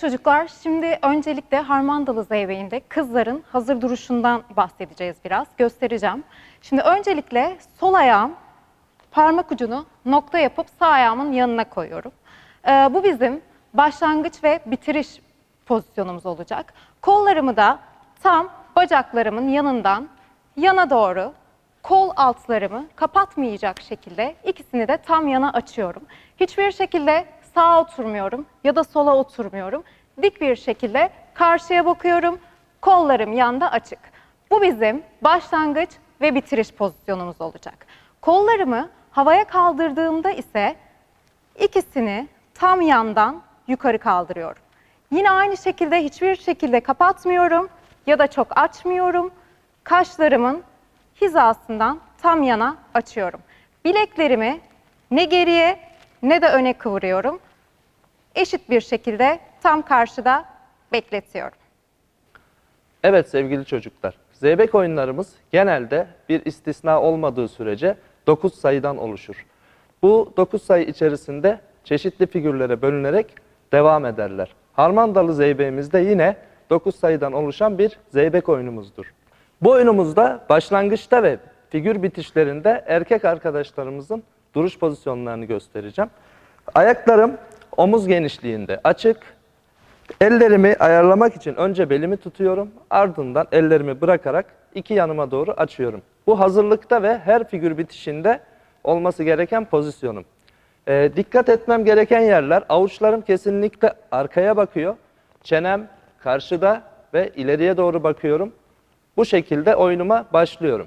Çocuklar, şimdi öncelikle Harmandalı Zeybeği'nde kızların hazır duruşundan bahsedeceğiz biraz, göstereceğim. Şimdi öncelikle sol ayağım parmak ucunu nokta yapıp sağ ayağımın yanına koyuyorum. Ee, bu bizim başlangıç ve bitiriş pozisyonumuz olacak. Kollarımı da tam bacaklarımın yanından yana doğru kol altlarımı kapatmayacak şekilde ikisini de tam yana açıyorum. Hiçbir şekilde sağa oturmuyorum ya da sola oturmuyorum. Dik bir şekilde karşıya bakıyorum. Kollarım yanda açık. Bu bizim başlangıç ve bitiriş pozisyonumuz olacak. Kollarımı havaya kaldırdığımda ise ikisini tam yandan yukarı kaldırıyorum. Yine aynı şekilde hiçbir şekilde kapatmıyorum ya da çok açmıyorum. Kaşlarımın hizasından tam yana açıyorum. Bileklerimi ne geriye ne de öne kıvırıyorum. Eşit bir şekilde tam karşıda bekletiyorum. Evet sevgili çocuklar, zeybek oyunlarımız genelde bir istisna olmadığı sürece 9 sayıdan oluşur. Bu 9 sayı içerisinde çeşitli figürlere bölünerek devam ederler. Harmandalı zeybeğimiz de yine 9 sayıdan oluşan bir zeybek oyunumuzdur. Bu oyunumuzda başlangıçta ve figür bitişlerinde erkek arkadaşlarımızın duruş pozisyonlarını göstereceğim. Ayaklarım omuz genişliğinde açık, Ellerimi ayarlamak için önce belimi tutuyorum, ardından ellerimi bırakarak iki yanıma doğru açıyorum. Bu hazırlıkta ve her figür bitişinde olması gereken pozisyonum. Ee, dikkat etmem gereken yerler, avuçlarım kesinlikle arkaya bakıyor, çenem karşıda ve ileriye doğru bakıyorum. Bu şekilde oyunuma başlıyorum.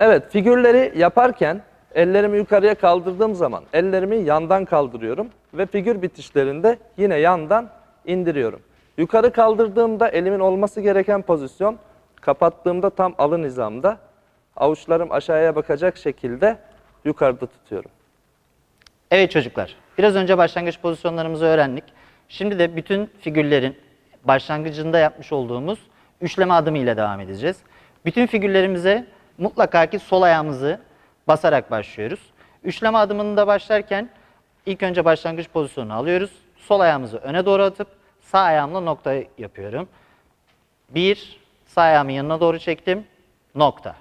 Evet, figürleri yaparken ellerimi yukarıya kaldırdığım zaman ellerimi yandan kaldırıyorum ve figür bitişlerinde yine yandan indiriyorum. Yukarı kaldırdığımda elimin olması gereken pozisyon, kapattığımda tam alın hizamda, avuçlarım aşağıya bakacak şekilde yukarıda tutuyorum. Evet çocuklar, biraz önce başlangıç pozisyonlarımızı öğrendik. Şimdi de bütün figürlerin başlangıcında yapmış olduğumuz üçleme adımı ile devam edeceğiz. Bütün figürlerimize mutlaka ki sol ayağımızı basarak başlıyoruz. Üçleme adımında başlarken ilk önce başlangıç pozisyonunu alıyoruz. Sol ayağımızı öne doğru atıp sağ ayağımla nokta yapıyorum. Bir, sağ ayağımı yanına doğru çektim, nokta.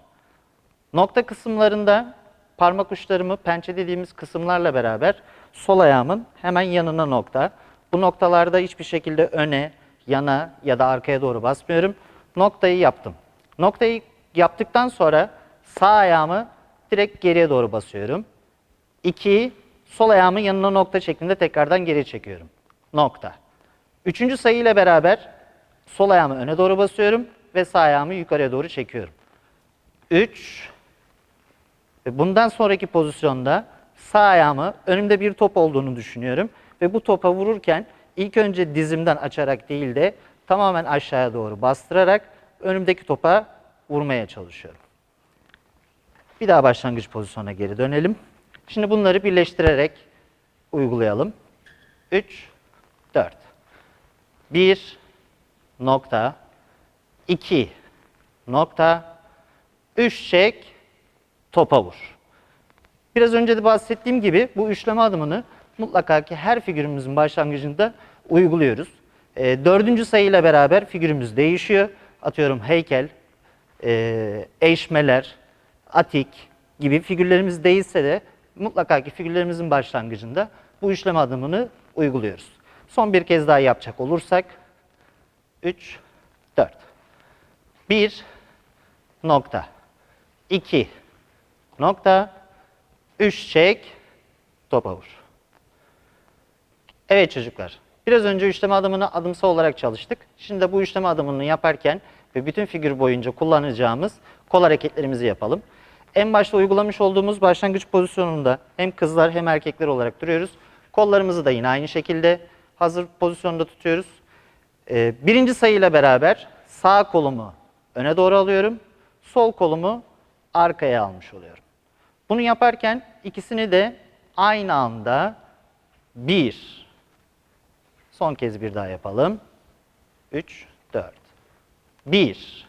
Nokta kısımlarında parmak uçlarımı pençe dediğimiz kısımlarla beraber sol ayağımın hemen yanına nokta. Bu noktalarda hiçbir şekilde öne, yana ya da arkaya doğru basmıyorum. Noktayı yaptım. Noktayı yaptıktan sonra sağ ayağımı direkt geriye doğru basıyorum. 2, sol ayağımın yanına nokta şeklinde tekrardan geri çekiyorum. Nokta. Üçüncü sayı ile beraber sol ayağımı öne doğru basıyorum ve sağ ayağımı yukarıya doğru çekiyorum. 3, ve bundan sonraki pozisyonda sağ ayağımı önümde bir top olduğunu düşünüyorum. Ve bu topa vururken ilk önce dizimden açarak değil de tamamen aşağıya doğru bastırarak önümdeki topa vurmaya çalışıyorum. Bir daha başlangıç pozisyonuna geri dönelim. Şimdi bunları birleştirerek uygulayalım. 3, 4. 1 nokta, 2 nokta, 3 çek, topa vur. Biraz önce de bahsettiğim gibi bu üçleme adımını mutlaka ki her figürümüzün başlangıcında uyguluyoruz. E, dördüncü sayıyla beraber figürümüz değişiyor. Atıyorum heykel, e, eşmeler, atik gibi figürlerimiz değilse de mutlaka ki figürlerimizin başlangıcında bu üçleme adımını uyguluyoruz. Son bir kez daha yapacak olursak 3, 4. 1 nokta. 2 nokta. 3 çek. Topa vur. Evet çocuklar. Biraz önce üçleme adımını adımsal olarak çalıştık. Şimdi de bu üçleme adımını yaparken ve bütün figür boyunca kullanacağımız kol hareketlerimizi yapalım. En başta uygulamış olduğumuz başlangıç pozisyonunda hem kızlar hem erkekler olarak duruyoruz. Kollarımızı da yine aynı şekilde hazır pozisyonda tutuyoruz. Ee, birinci sayıyla beraber sağ kolumu öne doğru alıyorum. Sol kolumu arkaya almış oluyorum. Bunu yaparken ikisini de aynı anda bir, son kez bir daha yapalım. 3, 4. 1.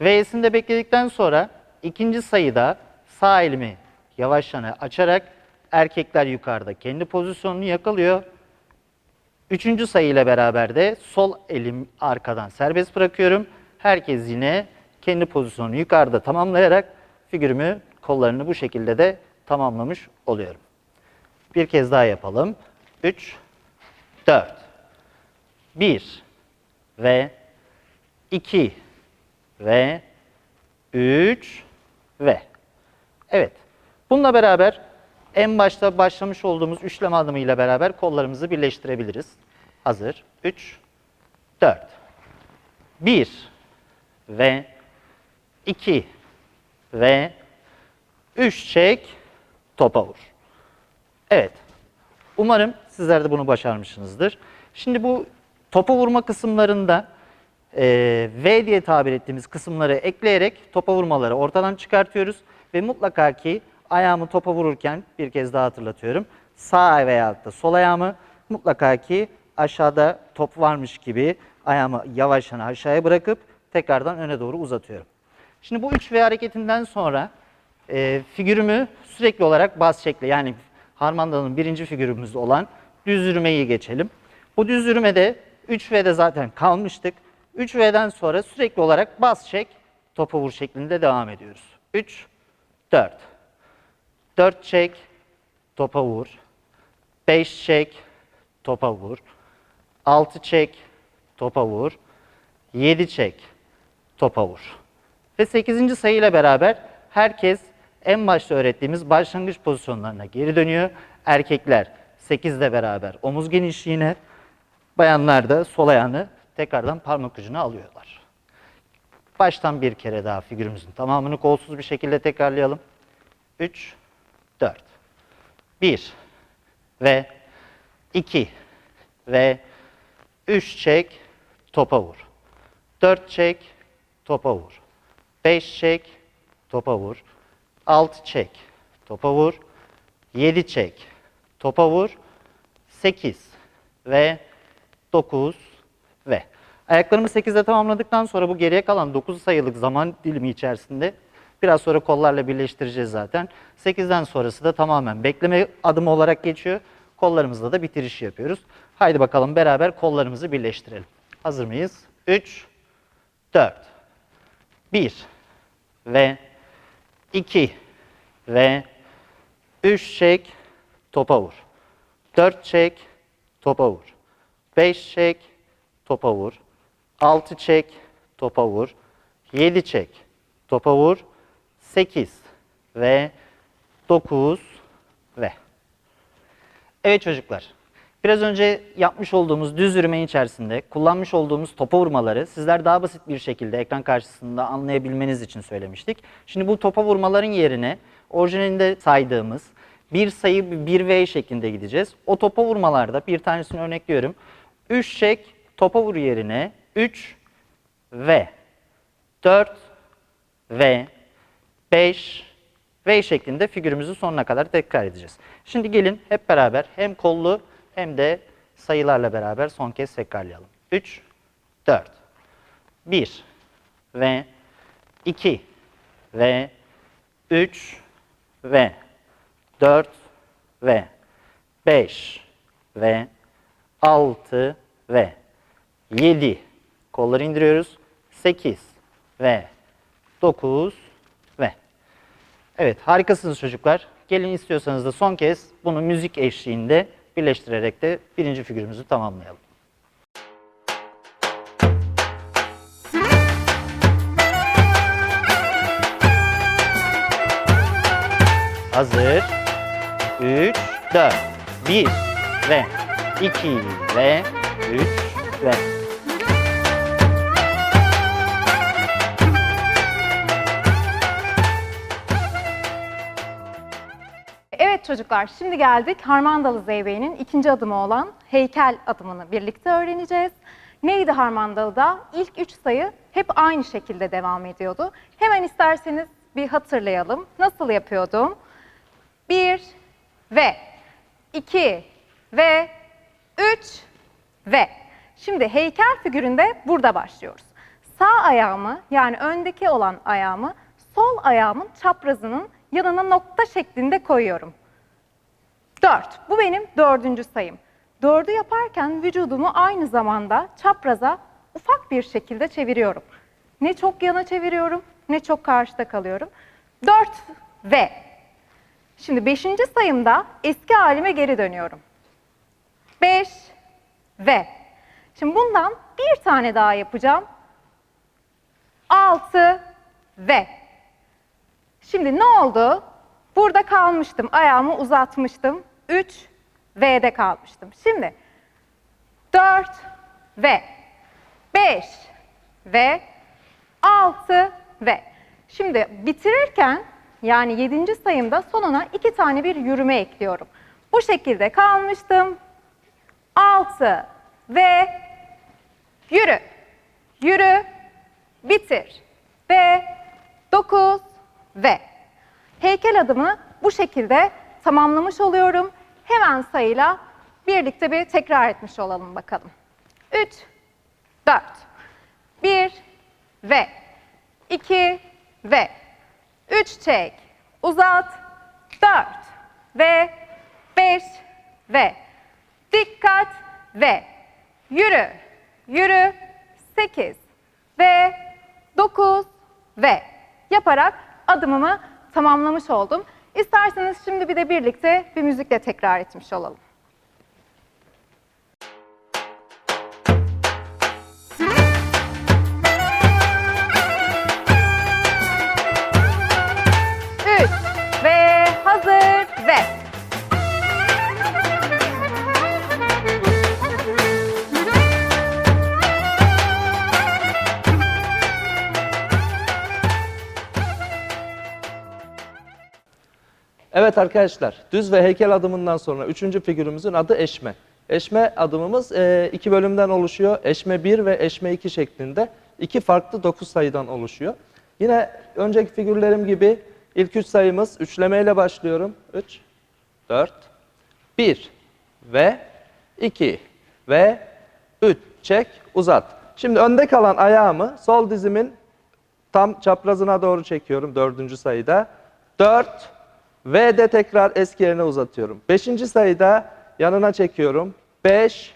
V'sini de bekledikten sonra ikinci sayıda sağ elimi yavaşça açarak erkekler yukarıda kendi pozisyonunu yakalıyor. Üçüncü sayı ile beraber de sol elim arkadan serbest bırakıyorum. Herkes yine kendi pozisyonunu yukarıda tamamlayarak figürümü kollarını bu şekilde de tamamlamış oluyorum. Bir kez daha yapalım. 3, 4, 1 ve 2 ve 3 ve evet. Bununla beraber en başta başlamış olduğumuz üçleme adımıyla beraber kollarımızı birleştirebiliriz. Hazır. 3 4 1 ve 2 ve 3 çek topa vur. Evet. Umarım sizler de bunu başarmışsınızdır. Şimdi bu topa vurma kısımlarında eee, V diye tabir ettiğimiz kısımları ekleyerek topa vurmaları ortadan çıkartıyoruz. Ve mutlaka ki ayağımı topa vururken bir kez daha hatırlatıyorum. Sağ veya da sol ayağımı mutlaka ki aşağıda top varmış gibi ayağımı yavaşça aşağıya bırakıp tekrardan öne doğru uzatıyorum. Şimdi bu 3 V hareketinden sonra e, figürümü sürekli olarak bas şekli yani Harmanda'nın birinci figürümüz olan düz yürümeyi geçelim. Bu düz yürümede 3V'de zaten kalmıştık. 3V'den sonra sürekli olarak bas çek, topa vur şeklinde devam ediyoruz. 3, 4. 4 çek, topa vur. 5 çek, topa vur. 6 çek, topa vur. 7 çek, topa vur. Ve 8. sayıyla beraber herkes en başta öğrettiğimiz başlangıç pozisyonlarına geri dönüyor. Erkekler 8 ile beraber omuz genişliğine, bayanlar da sol ayağını tekrardan parmak ucuna alıyorlar. Baştan bir kere daha figürümüzün tamamını kolsuz bir şekilde tekrarlayalım. 3, 4, 1 ve 2 ve 3 çek, topa vur. 4 çek, topa vur. 5 çek, topa vur. 6 çek, topa vur. 7 çek, topa vur. 8 ve 9 ve ayaklarımı 8'de tamamladıktan sonra bu geriye kalan 9 sayılık zaman dilimi içerisinde biraz sonra kollarla birleştireceğiz zaten. 8'den sonrası da tamamen bekleme adımı olarak geçiyor. Kollarımızla da bitiriş yapıyoruz. Haydi bakalım beraber kollarımızı birleştirelim. Hazır mıyız? 3 4 1 ve 2 ve 3 çek topa vur. 4 çek topa vur. 5 çek topa vur. 6 çek topa vur. 7 çek topa vur. 8 ve 9 ve Evet çocuklar. Biraz önce yapmış olduğumuz düz yürüme içerisinde kullanmış olduğumuz topa vurmaları sizler daha basit bir şekilde ekran karşısında anlayabilmeniz için söylemiştik. Şimdi bu topa vurmaların yerine orijinalinde saydığımız bir sayı bir V şeklinde gideceğiz. O topa vurmalarda bir tanesini örnekliyorum. 3 çek topa vur yerine 3 V. 4 V. 5 V şeklinde figürümüzü sonuna kadar tekrar edeceğiz. Şimdi gelin hep beraber hem kollu hem de sayılarla beraber son kez tekrarlayalım. 3, 4, 1 ve 2 ve 3 ve 4 ve 5 ve 6 ve 7 kolları indiriyoruz. 8 ve 9 ve Evet harikasınız çocuklar. Gelin istiyorsanız da son kez bunu müzik eşliğinde birleştirerek de birinci figürümüzü tamamlayalım. Hazır. 3, 4, 1 ve 2 ve 3 ve Çocuklar, şimdi geldik Harmandalı Zeybe'nin ikinci adımı olan heykel adımını birlikte öğreneceğiz. Neydi Harmandalı'da? İlk üç sayı hep aynı şekilde devam ediyordu. Hemen isterseniz bir hatırlayalım. Nasıl yapıyordum? Bir ve iki ve üç ve. Şimdi heykel figüründe burada başlıyoruz. Sağ ayağımı yani öndeki olan ayağımı sol ayağımın çaprazının yanına nokta şeklinde koyuyorum. 4. Bu benim dördüncü sayım. Dördü yaparken vücudumu aynı zamanda çapraza ufak bir şekilde çeviriyorum. Ne çok yana çeviriyorum, ne çok karşıda kalıyorum. 4 ve. Şimdi beşinci sayımda eski halime geri dönüyorum. 5 ve. Şimdi bundan bir tane daha yapacağım. 6 ve. Şimdi ne oldu? Burada kalmıştım. Ayağımı uzatmıştım. 3 V'de kalmıştım. Şimdi 4 ve 5 ve 6 ve. Şimdi bitirirken yani 7. sayımda sonuna iki tane bir yürüme ekliyorum. Bu şekilde kalmıştım. 6 ve yürü. Yürü, bitir. Ve 9 ve. Heykel adımı bu şekilde tamamlamış oluyorum. Hemen sayıyla birlikte bir tekrar etmiş olalım bakalım. 3, 4, 1 ve 2 ve 3 çek, uzat, 4 ve 5 ve dikkat. Ve yürü, yürü, 8 ve 9 ve yaparak adımımı tamamlamış oldum. İsterseniz şimdi bir de birlikte bir müzikle tekrar etmiş olalım. Evet arkadaşlar, düz ve heykel adımından sonra üçüncü figürümüzün adı eşme. Eşme adımımız e, iki bölümden oluşuyor. Eşme 1 ve eşme 2 şeklinde iki farklı 9 sayıdan oluşuyor. Yine önceki figürlerim gibi ilk üç sayımız üçlemeyle başlıyorum. 3, 4, 1 ve 2 ve 3 çek uzat. Şimdi önde kalan ayağımı sol dizimin tam çaprazına doğru çekiyorum dördüncü sayıda. 4 ve de tekrar eski yerine uzatıyorum. Beşinci sayıda yanına çekiyorum. 5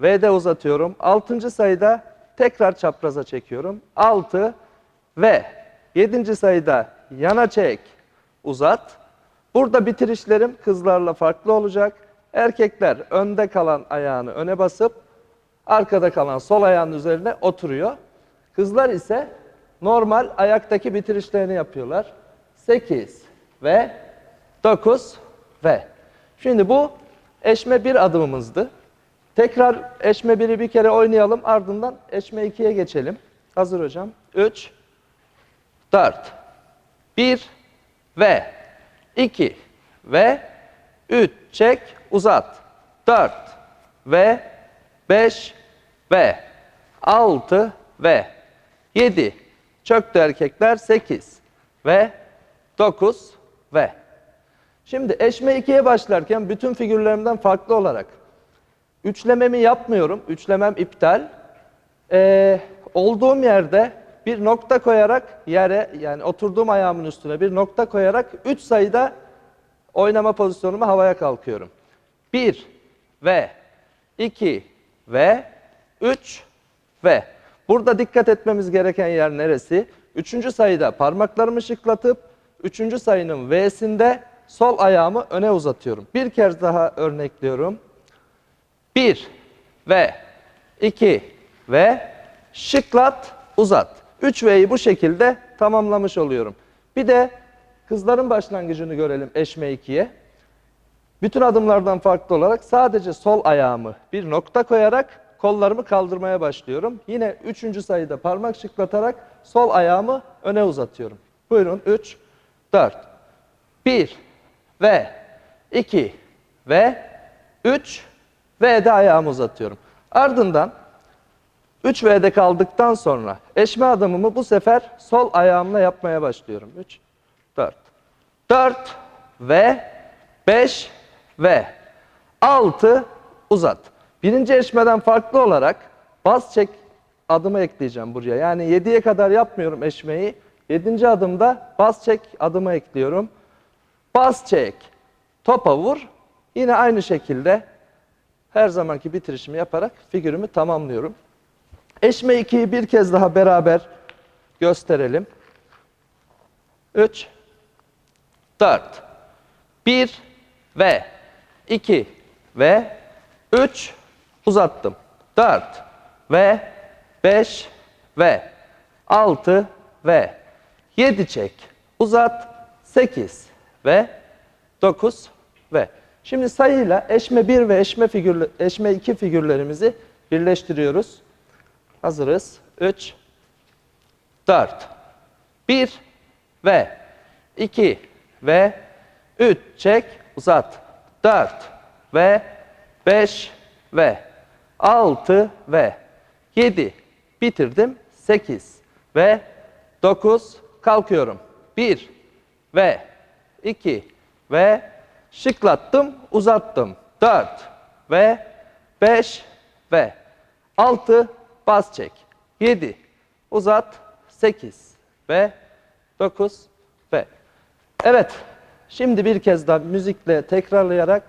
ve de uzatıyorum. Altıncı sayıda tekrar çapraza çekiyorum. 6 ve yedinci sayıda yana çek, uzat. Burada bitirişlerim kızlarla farklı olacak. Erkekler önde kalan ayağını öne basıp arkada kalan sol ayağının üzerine oturuyor. Kızlar ise normal ayaktaki bitirişlerini yapıyorlar. 8 ve 9 ve. Şimdi bu eşme bir adımımızdı. Tekrar eşme 1'i bir kere oynayalım ardından eşme 2'ye geçelim. Hazır hocam. 3 4 1 ve 2 ve 3 çek uzat. 4 ve 5 ve 6 ve 7 çöktü erkekler 8 ve 9 ve. Şimdi eşme 2'ye başlarken bütün figürlerimden farklı olarak üçlememi yapmıyorum. Üçlemem iptal. Ee, olduğum yerde bir nokta koyarak yere yani oturduğum ayağımın üstüne bir nokta koyarak 3 sayıda oynama pozisyonuma havaya kalkıyorum. 1 ve 2 ve 3 ve. Burada dikkat etmemiz gereken yer neresi? Üçüncü sayıda parmaklarımı şıklatıp üçüncü sayının V'sinde sol ayağımı öne uzatıyorum. Bir kez daha örnekliyorum. 1 ve 2 ve şıklat uzat. 3 V'yi bu şekilde tamamlamış oluyorum. Bir de kızların başlangıcını görelim eşme 2'ye. Bütün adımlardan farklı olarak sadece sol ayağımı bir nokta koyarak kollarımı kaldırmaya başlıyorum. Yine üçüncü sayıda parmak şıklatarak sol ayağımı öne uzatıyorum. Buyurun 3, 4, 1 ve 2 ve 3 ve de ayağımı uzatıyorum. Ardından 3 V'de kaldıktan sonra eşme adımımı bu sefer sol ayağımla yapmaya başlıyorum. 3, 4, 4 ve 5 ve 6 uzat. Birinci eşmeden farklı olarak bas çek adımı ekleyeceğim buraya. Yani 7'ye kadar yapmıyorum eşmeyi. 7. adımda bas çek adımı ekliyorum. Bas çek, topa vur. Yine aynı şekilde her zamanki bitirişimi yaparak figürümü tamamlıyorum. Eşme 2'yi bir kez daha beraber gösterelim. 3 4 1 ve 2 ve 3 uzattım. 4 ve 5 ve 6 ve 7 çek. Uzat. 8 ve 9 ve. Şimdi sayıyla eşme 1 ve eşme figürle, eşme 2 figürlerimizi birleştiriyoruz. Hazırız. 3 4 1 ve 2 ve 3 çek uzat. 4 ve 5 ve 6 ve 7 bitirdim. 8 ve 9 kalkıyorum. 1 ve 2 ve şıklattım uzattım. 4 ve 5 ve 6 bas çek. 7 uzat. 8 ve 9 ve. Evet. Şimdi bir kez daha müzikle tekrarlayarak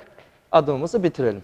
adımımızı bitirelim.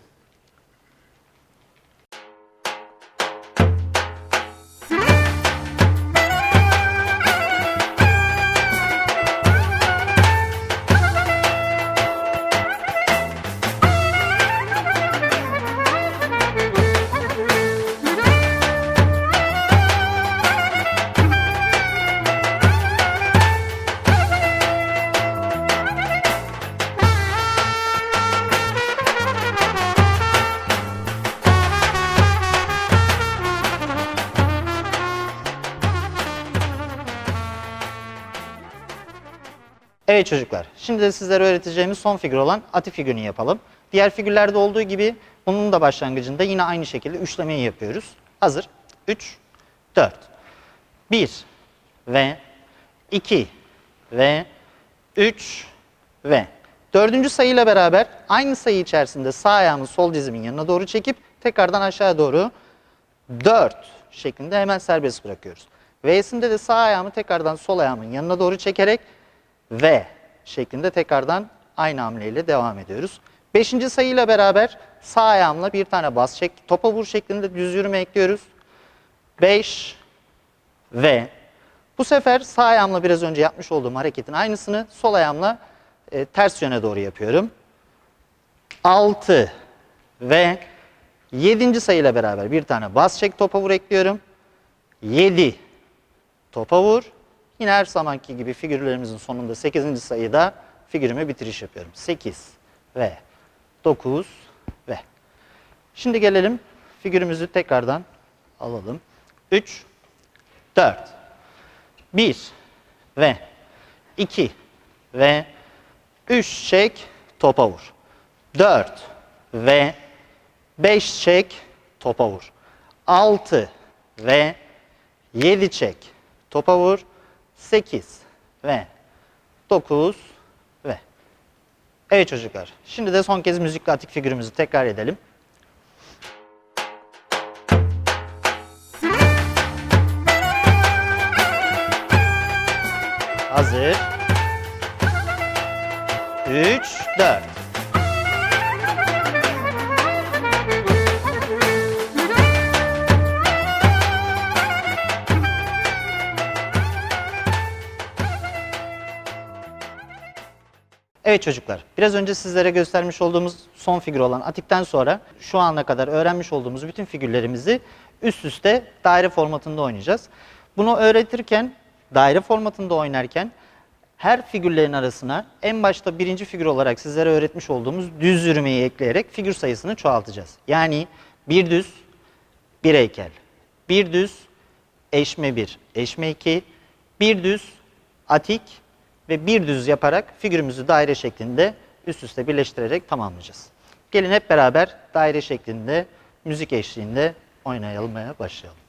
Evet çocuklar, şimdi de sizlere öğreteceğimiz son figür olan ati figürünü yapalım. Diğer figürlerde olduğu gibi bunun da başlangıcında yine aynı şekilde üçlemeyi yapıyoruz. Hazır. 3, 4, 1 ve 2 ve 3 ve dördüncü sayıyla beraber aynı sayı içerisinde sağ ayağımı sol dizimin yanına doğru çekip tekrardan aşağı doğru 4 şeklinde hemen serbest bırakıyoruz. V'sinde de sağ ayağımı tekrardan sol ayağımın yanına doğru çekerek V şeklinde tekrardan aynı hamleyle devam ediyoruz. Beşinci sayıyla beraber sağ ayağımla bir tane bas çek, topa vur şeklinde düz yürüme ekliyoruz. 5 ve bu sefer sağ ayağımla biraz önce yapmış olduğum hareketin aynısını sol ayağımla e, ters yöne doğru yapıyorum. 6 ve 7. sayıyla beraber bir tane bas çek topa vur ekliyorum. 7 topa vur. Yine her zamanki gibi figürlerimizin sonunda 8. sayıda figürüme bitiriş yapıyorum. 8 ve 9 ve. Şimdi gelelim figürümüzü tekrardan alalım. 3 4 1 ve 2 ve 3 çek topa vur. 4 ve 5 çek topa vur. 6 ve 7 çek topa vur. 8 ve 9 ve. Evet çocuklar. Şimdi de son kez müzikli atik figürümüzü tekrar edelim. Hazır. 3 4 Evet çocuklar, biraz önce sizlere göstermiş olduğumuz son figür olan atikten sonra şu ana kadar öğrenmiş olduğumuz bütün figürlerimizi üst üste daire formatında oynayacağız. Bunu öğretirken, daire formatında oynarken her figürlerin arasına en başta birinci figür olarak sizlere öğretmiş olduğumuz düz yürümeyi ekleyerek figür sayısını çoğaltacağız. Yani bir düz, bir heykel, bir düz, eşme bir, eşme iki, bir düz, atik ve bir düz yaparak figürümüzü daire şeklinde üst üste birleştirerek tamamlayacağız. Gelin hep beraber daire şeklinde müzik eşliğinde oynayalmaya başlayalım.